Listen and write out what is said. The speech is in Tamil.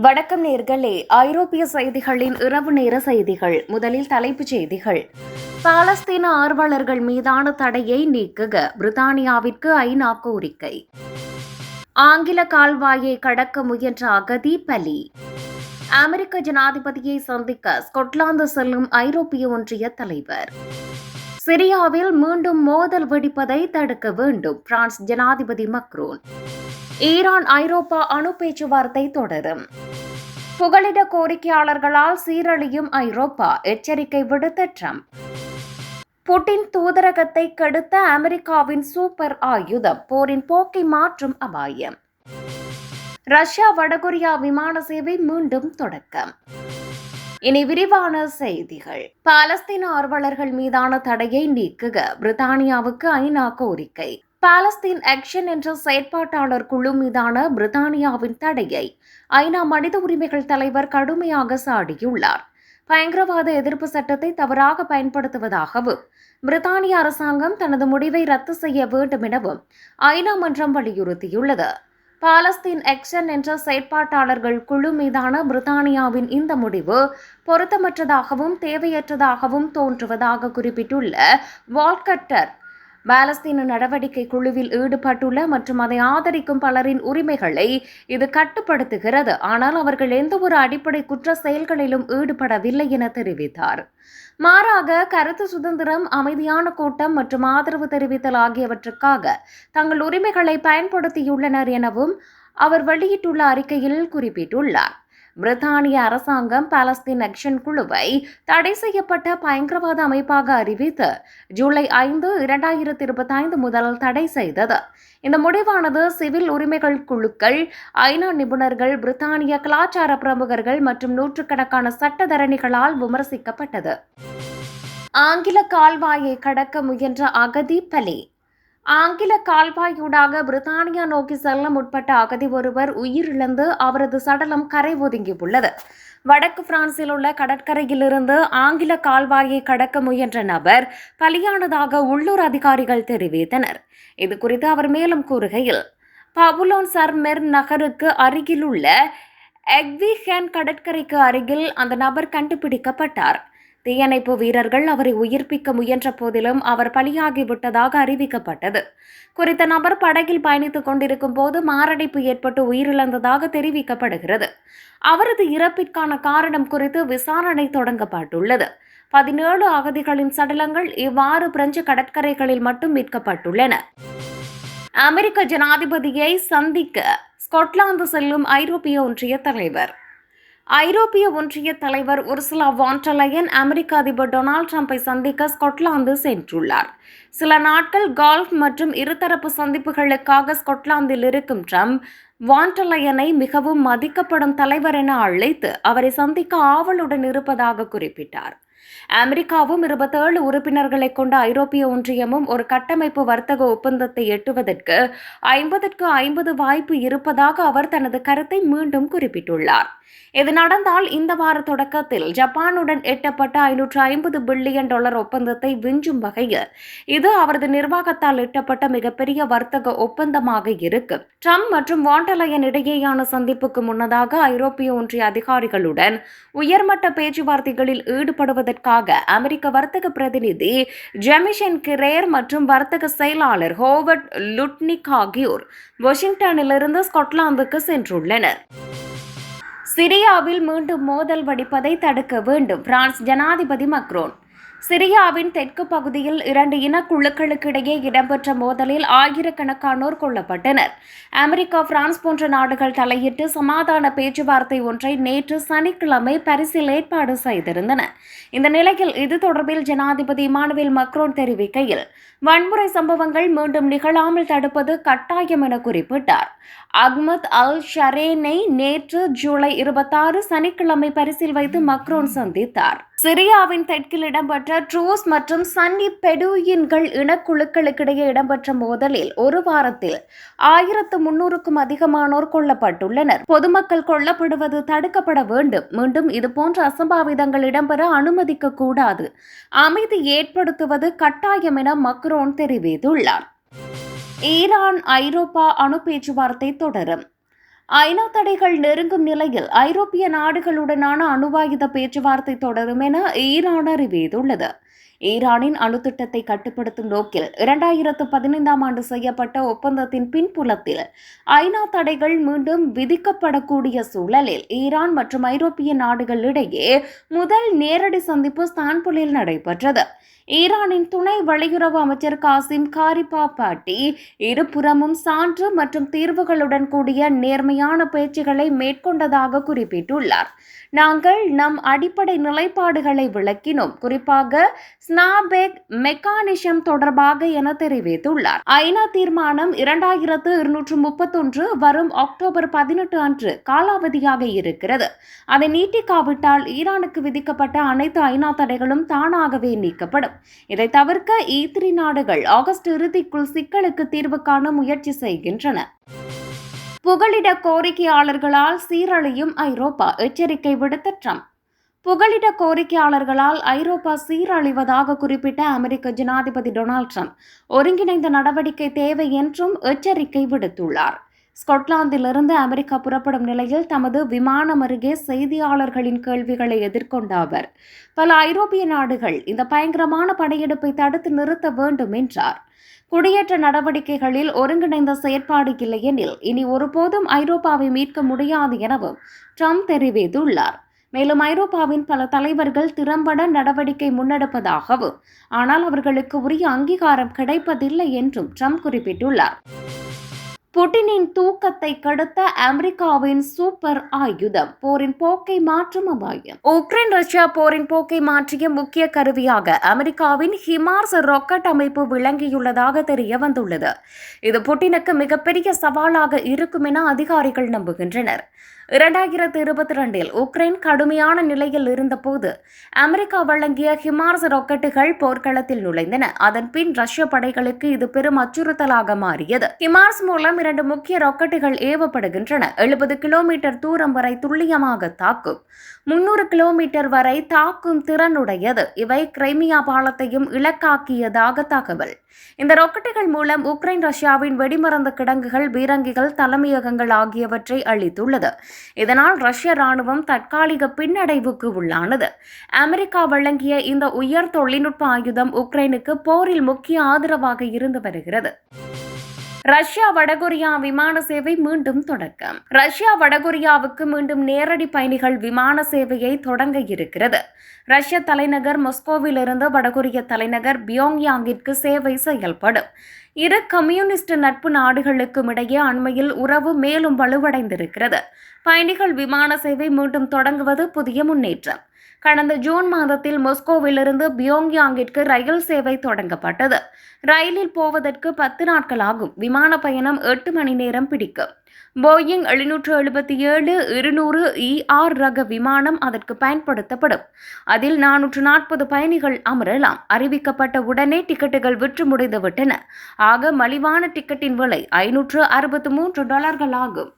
வணக்கம் நேர்களே. ஐரோப்பிய செய்திகளின் இரவு நேர செய்திகள். முதலில் தலைப்புச் செய்திகள். பாலஸ்தீன ஆர்வலர்கள் மீதான தடையை நீக்குக. பிரித்தானியாவிற்கு ஐநா கோரிக்கை. ஆங்கில கால்வாயை கடக்க முயன்ற அகதி பலி. அமெரிக்க ஜனாதிபதியை சந்திக்க ஸ்கொட்லாந்து செல்லும் ஐரோப்பிய ஒன்றிய தலைவர். சிரியாவில் மீண்டும் மோதல் வெடிப்பதை தடுக்க வேண்டும். பிரான்ஸ் ஜனாதிபதி மக்ரோன். ஈரான் ஐரோப்பா அணு பேச்சுவார்த்தை தொடரும். புகலிட கோரிக்கையாளர்களால் சீரழியும் ஐரோப்பா எச்சரிக்கை விடுத்த ட்ரம்ப். புட்டின் தூதரகத்தை கெடுத்த அமெரிக்காவின் சூப்பர் ஆயுதம் போரின் போக்கை மாற்றும் அபாயம். ரஷ்யா வடகொரியா விமான சேவை மீண்டும் தொடக்கம். இனி விரிவான செய்திகள். பாலஸ்தீன ஆர்வலர்கள் மீதான தடையை நீக்குக பிரித்தானியாவுக்கு ஐநா கோரிக்கை. பாலஸ்தீன் ஆக்ஷன் என்ற செயற்பாட்டாளர் குழு மீதான பிரித்தானியாவின் தடையை ஐநா மனித உரிமைகள் தலைவர் கடுமையாக சாடியுள்ளார். பயங்கரவாத எதிர்ப்பு சட்டத்தை தவறாக பயன்படுத்துவதாகவும் பிரித்தானிய அரசாங்கம் தனது முடிவை ரத்து செய்ய வேண்டும் எனவும் ஐநா மன்றம் வலியுறுத்தியுள்ளது. பாலஸ்தீன் எக்ஷன் என்ற செயற்பாட்டாளர்கள் குழு மீதான பிரித்தானியாவின் இந்த முடிவு பொருத்தமற்றதாகவும் தேவையற்றதாகவும் தோன்றுவதாக குறிப்பிட்டுள்ள வால்கட்டர் பாலஸ்தீன நடவடிக்கை குழுவில் ஈடுபட்டுள்ள மற்றும் அதை ஆதரிக்கும் பலரின் உரிமைகளை இது கட்டுப்படுத்துகிறது. ஆனால் அவர்கள் எந்த ஒரு அடிப்படை குற்ற செயல்களிலும் ஈடுபடவில்லை என தெரிவித்தார். மாறாக கருத்து சுதந்திரம் அமைதியான கூட்டம் மற்றும் ஆதரவு தெரிவித்தல் ஆகியவற்றுக்காக தங்கள் உரிமைகளை பயன்படுத்தியுள்ளனர் எனவும் அவர் வெளியிட்டுள்ள அறிக்கையில் குறிப்பிட்டுள்ளார். பிரித்தானிய அரசாங்கம் பாலஸ்தீன் ஆக்ஷன் குழுவை தடை செய்யப்பட்ட பயங்கரவாத அமைப்பாக அறிவித்து ஜூலை ஐந்து இரண்டாயிரத்தி இருபத்தி ஐந்து முதல் தடை செய்தது. இந்த முடிவானது சிவில் உரிமைகள் குழுக்கள் ஐநா நிபுணர்கள் பிரித்தானிய கலாச்சார பிரமுகர்கள் மற்றும் நூற்றுக்கணக்கான சட்டத்தரணிகளால் விமர்சிக்கப்பட்டது. ஆங்கில கால்வாயை கடக்க முயன்ற அகதி பலி ஆங்கில கால்வாயூடாக பிரித்தானியா நோக்கி செல்ல முற்பட்ட அகதி ஒருவர் உயிரிழந்து அவரது சடலம் கரை ஒதுங்கியுள்ளது. வடக்கு பிரான்சில் உள்ள கடற்கரையிலிருந்து ஆங்கில கால்வாயை கடக்க முயன்ற நபர் பலியானதாக உள்ளூர் அதிகாரிகள் தெரிவித்தனர். இது குறித்து அவர் மேலும் கூறுகையில் பபுலோன் சர்மெர் நகருக்கு அருகிலுள்ள எக்விஹேன் கடற்கரைக்கு அருகில் அந்த நபர் கண்டுபிடிக்கப்பட்டார். தீயணைப்பு வீரர்கள் அவரை உயிர்ப்பிக்க முயன்ற போதிலும் அவர் பலியாகிவிட்டதாக அறிவிக்கப்பட்டது. குறித்த நபர் படகில் பயணித்துக் கொண்டிருக்கும் போது மாரடைப்பு ஏற்பட்டு உயிரிழந்ததாக தெரிவிக்கப்படுகிறது. அவரது இறப்பிற்கான காரணம் குறித்து விசாரணை தொடங்கப்பட்டுள்ளது. பதினேழு அகதிகளின் சடலங்கள் இவ்வாறு பிரெஞ்சு கடற்கரைகளில் மட்டும் மீட்கப்பட்டுள்ளன. அமெரிக்க ஜனாதிபதியை சந்திக்க ஸ்கொட்லாந்து செல்லும் ஐரோப்பிய ஒன்றிய தலைவர். ஐரோப்பிய ஒன்றிய தலைவர் உர்சுலா வான்டலையன் அமெரிக்க அதிபர் டொனால்ட் ட்ரம்பை சந்திக்க ஸ்கொட்லாந்து சென்றுள்ளார். சில நாட்கள் கால்ஃப் மற்றும் இருதரப்பு சந்திப்புகளுக்காக ஸ்கொட்லாந்தில் இருக்கும் ட்ரம்ப் வான்டலையனை மிகவும் மதிக்கப்படும் தலைவர் என அழைத்து அவரை சந்திக்க ஆவலுடன் இருப்பதாக குறிப்பிட்டார். அமெரிக்காவும் இருபத்தேழு உறுப்பினர்களை கொண்ட ஐரோப்பிய ஒன்றியமும் ஒரு கட்டமைப்பு வர்த்தக ஒப்பந்தத்தை எட்டுவதற்கு ஐம்பதற்கு ஐம்பது வாய்ப்பு இருப்பதாக அவர் தனது கருத்தை மீண்டும் குறிப்பிட்டுள்ளார். இது நடந்தால் இந்த வார தொடக்கத்தில் ஜப்பானுடன் எட்டப்பட்ட ஐநூற்று ஐம்பது பில்லியன் டாலர் ஒப்பந்தத்தை விஞ்சும் வகையில் இது அவரது நிர்வாகத்தால் எட்டப்பட்ட மிகப்பெரிய வர்த்தக ஒப்பந்தமாக இருக்கும் ட்ரம்ப் மற்றும் வாண்டலயன் இடையேயான சந்திப்புக்கு முன்னதாக ஐரோப்பிய ஒன்றிய அதிகாரிகளுடன் உயர்மட்ட பேச்சுவார்த்தைகளில் ஈடுபடுவதற்காக அமெரிக்க வர்த்தக பிரதிநிதி ஜெமிஷன் கிரேர் மற்றும் வர்த்தக செயலாளர் ஹோவர்ட் லுட்னிக் ஆகியோர் வாஷிங்டனிலிருந்து ஸ்காட்லாந்துக்கு சென்றுள்ளனர். சிரியாவில் மீண்டும் மோதல் வடிப்பதை தடுக்க வேண்டும். பிரான்ஸ் ஜனாதிபதி மக்ரோன் சிரியாவின் தெற்கு பகுதியில் இரண்டு இனக்குழுக்களுக்கிடையே இடம்பெற்ற மோதலில் ஆயிரக்கணக்கானோர் கொல்லப்பட்டனர். அமெரிக்கா பிரான்ஸ் போன்ற நாடுகள் தலையிட்டு சமாதான பேச்சுவார்த்தை ஒன்றை நேற்று சனிக்கிழமை பரிசில் ஏற்பாடு செய்திருந்தன. இந்த நிலையில் இது தொடர்பில் ஜனாதிபதி இமானுவேல் மக்ரோன் தெரிவிக்கையில் வன்முறை சம்பவங்கள் மீண்டும் நிகழாமல் தடுப்பது கட்டாயம் என குறிப்பிட்டார். அக்மத் அல் ஷரேனை நேற்று ஜூலை இருபத்தாறு சனிக்கிழமை பரிசில் வைத்து மக்ரோன் சந்தித்தார். சிரியாவின் தெற்கில் இடம்பெற்ற ட்ரூஸ் மற்றும் சன்னி பெடூயின்கள் இனக்குழுக்களுக்கிடையே இடம்பெற்ற மோதலில் ஒரு வாரத்தில் ஆயிரத்து முன்னூறுக்கும் அதிகமானோர் கொல்லப்பட்டுள்ளனர். பொதுமக்கள் கொல்லப்படுவது தடுக்கப்பட வேண்டும். மீண்டும் இதுபோன்ற அசம்பாவிதங்கள் இடம்பெற அனுமதிக்க கூடாது. அமைதி ஏற்படுத்துவது கட்டாயம் என மக்ரோன் தெரிவித்துள்ளார். ஈரான் ஐரோப்பா அணு பேச்சுவார்த்தை தொடரும். ஐநா தடைகள் நெருங்கும் நிலையில் ஐரோப்பிய நாடுகளுடனான அணுவாயுத பேச்சுவார்த்தை தொடரும் என ஈரான் அறிவித்துள்ளது. ஈரானின் அணுத்திட்டத்தை கட்டுப்படுத்தும் நோக்கில் இரண்டாயிரத்து பதினைந்தாம் ஆண்டு செய்யப்பட்ட ஒப்பந்தத்தின் பின்புலத்தில் ஐநா தடைகள் மீண்டும் விதிக்கப்படக்கூடிய சூழலில் ஈரான் மற்றும் ஐரோப்பிய நாடுகளிடையே முதல் நேரடி சந்திப்பு ஸ்தான்புலில் நடைபெற்றது. ஈரானின் துணை வெளியுறவு அமைச்சர் காசிம் காரிபா பாட்டி இருபுறமும் சான்று மற்றும் தீர்வுகளுடன் கூடிய நேர்மையான பேச்சுகளை மேற்கொண்டதாக குறிப்பிட்டுள்ளார். நாங்கள் நம் அடிப்படை நிலைப்பாடுகளை விளக்கினோம். குறிப்பாக ஸ்னாபெக் மெக்கானிசம் தொடர்பாக என தெரிவித்துள்ளார். ஐநா தீர்மானம் இரண்டாயிரத்து இருநூற்று முப்பத்தொன்று வரும் அக்டோபர் பதினெட்டு அன்று காலாவதியாக இருக்கிறது. அதை நீட்டிக்காவிட்டால் ஈரானுக்கு விதிக்கப்பட்ட அனைத்து ஐநா தடைகளும் தானாகவே நீக்கப்படும். இதை தவிர்க்க e ஈத்திரி நாடுகள் ஆகஸ்ட் இறுதிக்குள் சிக்கலுக்கு தீர்வு காண முயற்சி செய்கின்றன. புகலிட கோரிக்கையாளர்களால் சீரழியும் ஐரோப்பா எச்சரிக்கை விடுத்த ட்ரம்ப். புகலிட கோரிக்கையாளர்களால் ஐரோப்பா சீரழிவதாக குறிப்பிட்ட அமெரிக்க ஜனாதிபதி டொனால்ட் ட்ரம்ப் ஒருங்கிணைந்த நடவடிக்கை தேவை என்றும் எச்சரிக்கை விடுத்துள்ளார். ஸ்கொட்லாந்திலிருந்து அமெரிக்கா புறப்படும் நிலையில் தமது விமானம் அருகே செய்தியாளர்களின் கேள்விகளை எதிர்கொண்ட அவர் பல ஐரோப்பிய நாடுகள் இந்த பயங்கரமான படையெடுப்பை தடுத்து நிறுத்த வேண்டும் என்றார். குடியேற்ற நடவடிக்கைகளில் ஒருங்கிணைந்த செயற்பாடு இல்லையெனில் இனி ஒருபோதும் ஐரோப்பாவை மீட்க முடியாது எனவும் ட்ரம்ப் தெரிவித்துள்ளார். மேலும் ஐரோப்பாவின் பல தலைவர்கள் திறம்பட நடவடிக்கை முன்னெடுப்பதாகவும் ஆனால் அவர்களுக்கு உரிய அங்கீகாரம் கிடைப்பதில்லை என்றும் ட்ரம்ப் குறிப்பிட்டுள்ளார். புட்டினின் தூக்கத்தை கடத்த அமெரிக்காவின் சூப்பர் ஆயுதம் போரின் போக்கை மாற்றும் அபாயம். உக்ரைன் ரஷ்யா போரின் போக்கை மாற்றிய முக்கிய கருவியாக அமெரிக்காவின் ஹிமார்ஸ் ராக்கெட் அமைப்பு விளங்கியுள்ளதாக தெரிய வந்துள்ளது. இது புட்டினுக்கு மிகப்பெரிய சவாலாக இருக்கும் என அதிகாரிகள் நம்புகின்றனர். இரண்டாயிரத்தி இருபத்தி ரெண்டில் உக்ரைன் கடுமையான நிலையில் இருந்தபோது அமெரிக்கா வழங்கிய ஹிமார்ஸ் ராக்கெட்டுகள் போர்க்களத்தில் நுழைந்தன. அதன் பின் ரஷ்ய படைகளுக்கு இது பெரும் அச்சுறுத்தலாக மாறியது. ஹிமார்ஸ் மூலம் இரண்டு முக்கிய ராக்கெட்டுகள் ஏவப்படுகின்றன. எழுபது கிலோமீட்டர் தூரம் வரை துல்லியமாக தாக்கும். முன்னூறு கிலோமீட்டர் வரை தாக்கும் திறனுடையது. இவை கிரைமியா பாலத்தையும் இலக்காக்கியதாக தகவல். இந்த ராக்கெட்டுகள் மூலம் உக்ரைன் ரஷ்யாவின் வெடிமருந்து கிடங்குகள் பீரங்கிகள் தலைமையகங்கள் ஆகியவற்றை அளித்துள்ளது இதனால் ரஷ்ய ராணுவம் தற்காலிக பின்னடைவுக்கு உள்ளானது. அமெரிக்கா வழங்கிய இந்த உயர் தொழில்நுட்ப ஆயுதம் உக்ரைனுக்கு போரில் முக்கிய ஆதரவாக இருந்து வருகிறது. ரஷ்யா வடகொரியா விமான சேவை மீண்டும் தொடக்கம். ரஷ்யா வடகொரியாவுக்கு மீண்டும் நேரடி பயணிகள் விமான சேவையை தொடங்க இருக்கிறது. ரஷ்ய தலைநகர் மொஸ்கோவிலிருந்து வடகொரிய தலைநகர் பியோங்யாங்கிற்கு சேவை செயல்படும். இரு கம்யூனிஸ்ட் நட்பு நாடுகளுக்கும் இடையே அண்மையில் உறவு மேலும் வலுவடைந்திருக்கிறது. பயணிகள் விமான சேவை மீண்டும் தொடங்குவது புதிய முன்னேற்றம். கடந்த ஜூன் மாதத்தில் மொஸ்கோவிலிருந்து பியோங்யாங்கிற்கு ரயில் சேவை தொடங்கப்பட்டது. ரயிலில் போவதற்கு பத்து நாட்கள் ஆகும் விமான பயணம் எட்டு மணி நேரம் பிடிக்கும் போயிங் எழுநூற்று எழுபத்தி ஏழு இருநூறு இஆர் ரக விமானம் அதற்கு பயன்படுத்தப்படும். அதில் நானூற்று நாற்பது பயணிகள் அமரலாம். அறிவிக்கப்பட்ட உடனே டிக்கெட்டுகள் விற்று முடிந்துவிட்டன ஆக மலிவான டிக்கெட்டின் விலை ஐநூற்று அறுபத்து மூன்று டாலர்கள் ஆகும்